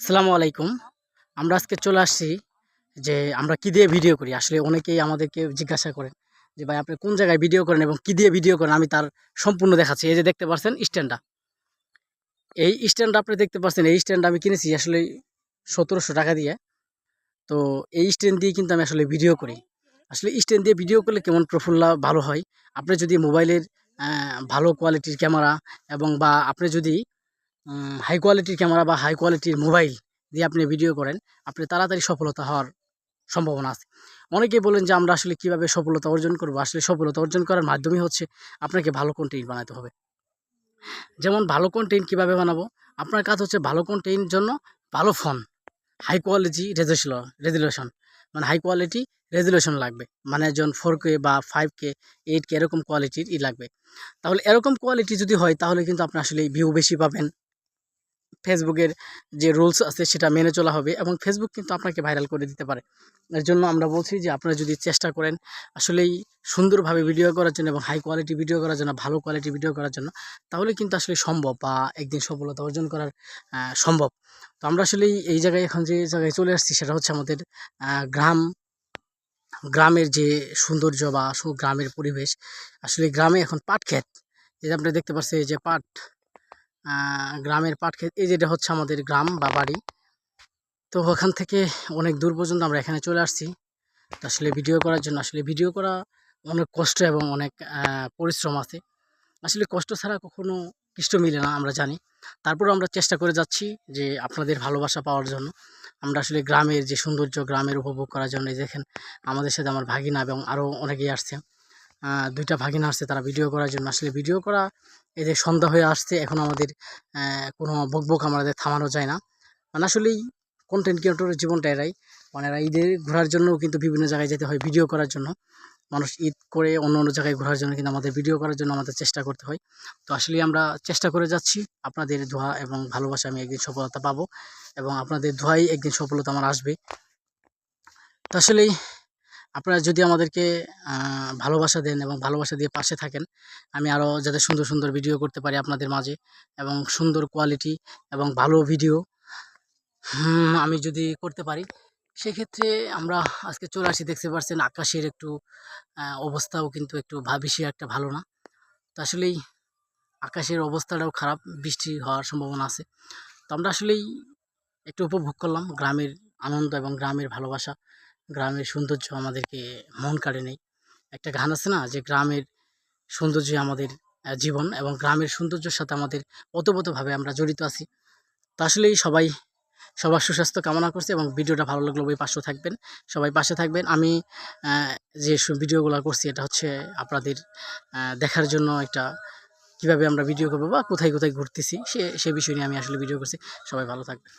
আসসালামু আলাইকুম। আমরা আজকে চলে আসছি যে আমরা কি দিয়ে ভিডিও করি। আসলে অনেকেই আমাদেরকে জিজ্ঞাসা করেন যে, ভাই, আপনি কোন জায়গায় ভিডিও করেন এবং কি দিয়ে ভিডিও করেন? আমি তার সম্পূর্ণ দেখাচ্ছি। এই যে দেখতে পাচ্ছেন স্ট্যান্ডটা। এই স্ট্যান্ড আপনি দেখতে পাচ্ছেন। এই স্ট্যান্ড আমি কিনেছি আসলে সতেরোশো টাকা দিয়ে। তো এই স্ট্যান্ড দিয়ে কিন্তু আমি আসলে ভিডিও করি। আসলে স্ট্যান্ড দিয়ে ভিডিও করলে কেমন প্রফুল্লা ভালো হয়? আপনি যদি মোবাইলের ভালো কোয়ালিটির ক্যামেরা এবং বা আপনি যদি হাই কোয়ালিটির ক্যামেরা বা হাই কোয়ালিটির মোবাইল দিয়ে আপনি ভিডিও করেন, আপনি তাড়াতাড়ি সফলতা হওয়ার সম্ভাবনা আছে। অনেকেই বলেন যে, আমরা আসলে কীভাবে সফলতা অর্জন করব? আসলে সফলতা অর্জন করার মাধ্যমে হচ্ছে আপনাকে ভালো কন্টেন্ট বানাতে হবে। যেমন, ভালো কন্টেন্ট কীভাবে বানাবো? আপনার কাজ হচ্ছে ভালো কন্টেন্ট জন্য ভালো phone high quality resolution resolution মানে হাই কোয়ালিটি রেজুলেশন লাগবে। মানে যখন ফোর কে বা ফাইভ কে এইট কে এরকম কোয়ালিটির ই লাগবে। তাহলে এরকম কোয়ালিটি যদি হয়, তাহলে কিন্তু আপনি আসলে ভিউ বেশি পাবেন। ফেসবুকের যে রুলস আছে সেটা মেনে চলা হবে এবং ফেসবুক কিন্তু আপনাকে ভাইরাল করে দিতে পারে। এর জন্য আমরা বলছি যে আপনারা যদি চেষ্টা করেন আসলেই সুন্দরভাবে ভিডিও করার জন্য এবং হাই কোয়ালিটি ভিডিও করার জন্য, ভালো কোয়ালিটি ভিডিও করার জন্য তাহলে কিন্তু আসলে সম্ভব বা একদিন সফলতা অর্জন করার সম্ভব। তো আমরা আসলে এই জায়গায় এখন যে জায়গায় চলে আসছি সেটা হচ্ছে আমাদের গ্রাম, গ্রামের যে সৌন্দর্য বা গ্রামের পরিবেশ। আসলে গ্রামে এখন পাট ক্ষেত এই যে আপনারা দেখতে পাচ্ছেন যে পাট গ্রামের পাট ক্ষেত এই যেটা হচ্ছে আমাদের গ্রাম বা বাড়ি। তো ওখান থেকে অনেক দূর পর্যন্ত আমরা এখানে চলে আসছি। আসলে ভিডিও করার জন্য, আসলে ভিডিও করা অনেক কষ্ট এবং অনেক পরিশ্রম আছে। আসলে কষ্ট ছাড়া কখনো কৃষ্ট মিলে না, আমরা জানি। তারপর আমরা চেষ্টা করে যাচ্ছি যে আপনাদের ভালোবাসা পাওয়ার জন্য। আমরা আসলে গ্রামের যে সৌন্দর্য, গ্রামের উপভোগ করার জন্য দেখেন, আমাদের সাথে আমার ভাগিনা এবং আরও অনেকেই আসছে। দুইটা ভাগিনা আসছে তারা ভিডিও করার জন্য। আসলে ভিডিও করা যে সন্ধ্যা হয়ে আসছে, এখন আমাদের কোনো বকবক আমাদের থামানো যায় না। মানে আসলেই কন্টেন্ট ক্রিয়েটরের জীবনটা এরাই। মানে এরা ঈদে ঘোরার জন্যও কিন্তু বিভিন্ন জায়গায় যেতে হয় ভিডিও করার জন্য। মানুষ ঈদ করে অন্য অন্য জায়গায় ঘোরার জন্য কিন্তু আমাদের ভিডিও করার জন্য আমাদের চেষ্টা করতে হয়। তো আসলে আমরা চেষ্টা করে যাচ্ছি। আপনাদের ধোয়া এবং ভালোবাসা আমি একদিন সফলতা পাবো এবং আপনাদের ধোয়াই একদিন সফলতা আমার আসবে। তো আসলেই আপনারা যদি আমাদেরকে ভালোবাসা দেন এবং ভালোবাসা দিয়ে পাশে থাকেন, আমি আরও যাতে সুন্দর সুন্দর ভিডিও করতে পারি আপনাদের মাঝে এবং সুন্দর কোয়ালিটি এবং ভালো ভিডিও আমি যদি করতে পারি, সেক্ষেত্রে আমরা আজকে চলে আসি, দেখতে পাচ্ছেন আকাশের একটু অবস্থাও কিন্তু একটু ভা বেশি একটা ভালো না। তো আসলেই আকাশের অবস্থাটাও খারাপ, বৃষ্টি হওয়ার সম্ভাবনা আছে। তো আমরা আসলেই একটু উপভোগ করলাম গ্রামের আনন্দ এবং গ্রামের ভালোবাসা। গ্রামের সৌন্দর্য আমাদেরকে মন কাড়ে নেই একটা গান আছে না, যে গ্রামের সৌন্দর্যই আমাদের জীবন এবং গ্রামের সৌন্দর্যের সাথে আমাদের ওতপ্রোতভাবে আমরা জড়িত আছি। তো আসলেই সবাই সবার সুস্বাস্থ্য কামনা করছি এবং ভিডিওটা ভালো লাগলে ওই পাশে থাকবেন। সবাই পাশে থাকবেন। আমি যে ভিডিওগুলো করছি এটা হচ্ছে আপনাদের দেখার জন্য একটা কীভাবে আমরা ভিডিও করব বা কোথায় কোথায় ঘুরতেছি সে সে বিষয় নিয়ে আমি আসলে ভিডিও করছি। সবাই ভালো থাকবেন।